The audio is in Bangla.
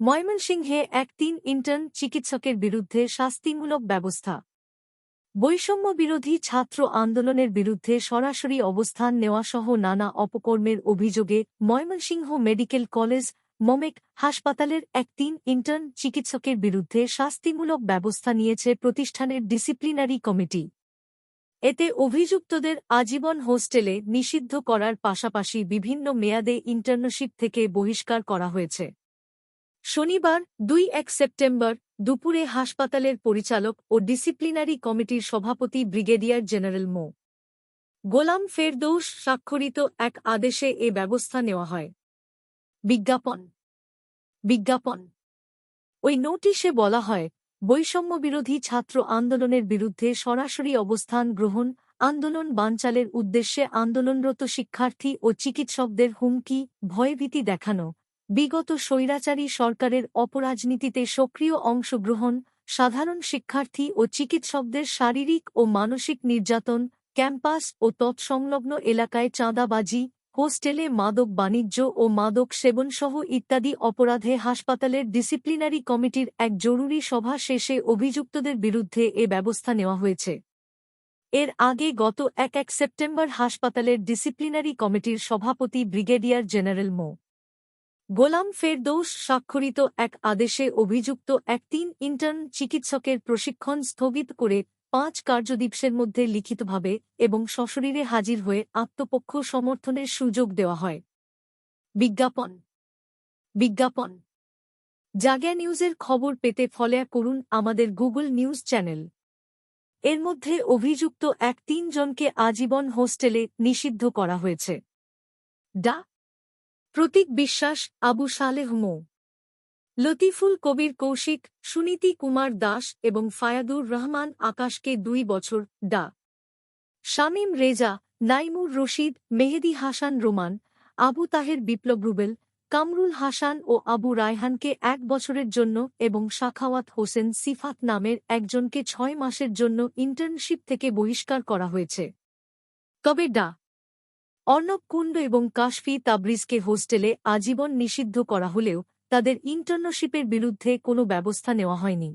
ময়মনসিংহে এক তিন ইন্টার্ন চিকিৎসকের বিরুদ্ধে শাস্তিমূলক ব্যবস্থা। বৈষম্য বিরোধী ছাত্র আন্দোলনের বিরুদ্ধে সরাসরি অবস্থান নেওয়াসহ নানা অপকর্মের অভিযোগে ময়মনসিংহ মেডিকেল কলেজ, মমেক হাসপাতালের এক তিন ইন্টার্ন চিকিৎসকের বিরুদ্ধে শাস্তিমূলক ব্যবস্থা নিয়েছে প্রতিষ্ঠানের ডিসিপ্লিনারি কমিটি এতে অভিযুক্তদের আজীবন হোস্টেলে নিষিদ্ধ করার পাশাপাশি বিভিন্ন মেয়াদে ইন্টার্নশিপ থেকে বহিষ্কার করা হয়েছে। শনিবার, দুই এক সেপ্টেম্বর, দুপুরে হাসপাতালের পরিচালক ও ডিসিপ্লিনারি কমিটির সভাপতি ব্রিগেডিয়ার জেনারেল মো. গোলাম ফেরদৌস স্বাক্ষরিত এক আদেশে এ ব্যবস্থা নেওয়া হয়। বিজ্ঞাপন। বিজ্ঞাপন। ওই নোটিশে বলা হয় বৈষম্যবিরোধী ছাত্র আন্দোলনের বিরুদ্ধে সরাসরি অবস্থান গ্রহণ, আন্দোলন বানচালের উদ্দেশ্যে আন্দোলনরত শিক্ষার্থী ও চিকিৎসকদের হুমকি, ভয়ভীতি দেখানো বিগত স্বৈরাচারী সরকারের অপরাজনীতিতে সক্রিয় অংশগ্রহণ, সাধারণ শিক্ষার্থী ও চিকিৎসকদের শারীরিক ও মানসিক নির্যাতন, ক্যাম্পাস ও তৎসংলগ্ন এলাকায় চাঁদাবাজি, হোস্টেলে মাদক বাণিজ্য ও মাদক সেবনসহ ইত্যাদি অপরাধে হাসপাতালের ডিসিপ্লিনারি কমিটির এক জরুরি সভা শেষে অভিযুক্তদের বিরুদ্ধে এ ব্যবস্থা নেওয়া হয়েছে। এর আগে গত এক এক সেপ্টেম্বর হাসপাতালের ডিসিপ্লিনারি কমিটির সভাপতি ব্রিগেডিয়ার জেনারেল মো. গোলাম ফেরদৌস স্বাক্ষরিত এক আদেশে অভিযুক্ত এক তিন ইন্টার্ন চিকিৎসকের প্রশিক্ষণ স্থগিত করে পাঁচ কার্যদিবসের মধ্যে লিখিতভাবে এবং সশরীরে হাজির হয়ে আত্মপক্ষ সমর্থনের সুযোগ দেওয়া হয়। বিজ্ঞাপন। বিজ্ঞাপন। জাগা নিউজের খবর পেতে ফলো করুন আমাদের গুগল নিউজ চ্যানেল। এর মধ্যে অভিযুক্ত এক তিনজনকে আজীবন হোস্টেলে নিষিদ্ধ করা হয়েছে। ডা প্রতীক বিশ্বাস, আবু সালেহ মো। লতিফুল কবির কৌশিক, সুনীতি কুমার দাস এবং ফায়াদুর রহমান আকাশকে দুই বছর, ডা। শামীম রেজা, নাইমুর রশিদ, মেহেদি হাসান রোমান, আবু তাহের বিপ্লব রুবেল, কামরুল হাসান ও আবু রায়হানকে এক বছরের জন্য এবং শাখাওয়াত হোসেন সিফাত নামের একজনকে ছয় মাসের জন্য ইন্টার্নশিপ থেকে বহিষ্কার করা হয়েছে। তবে ডা অর্ণব কুণ্ড এবং কাশফি তাবরিজকে হোস্টেলে আজীবন নিষিদ্ধ করা হলেও তাদের ইন্টার্নশিপের বিরুদ্ধে কোনো ব্যবস্থা নেওয়া হয়নি।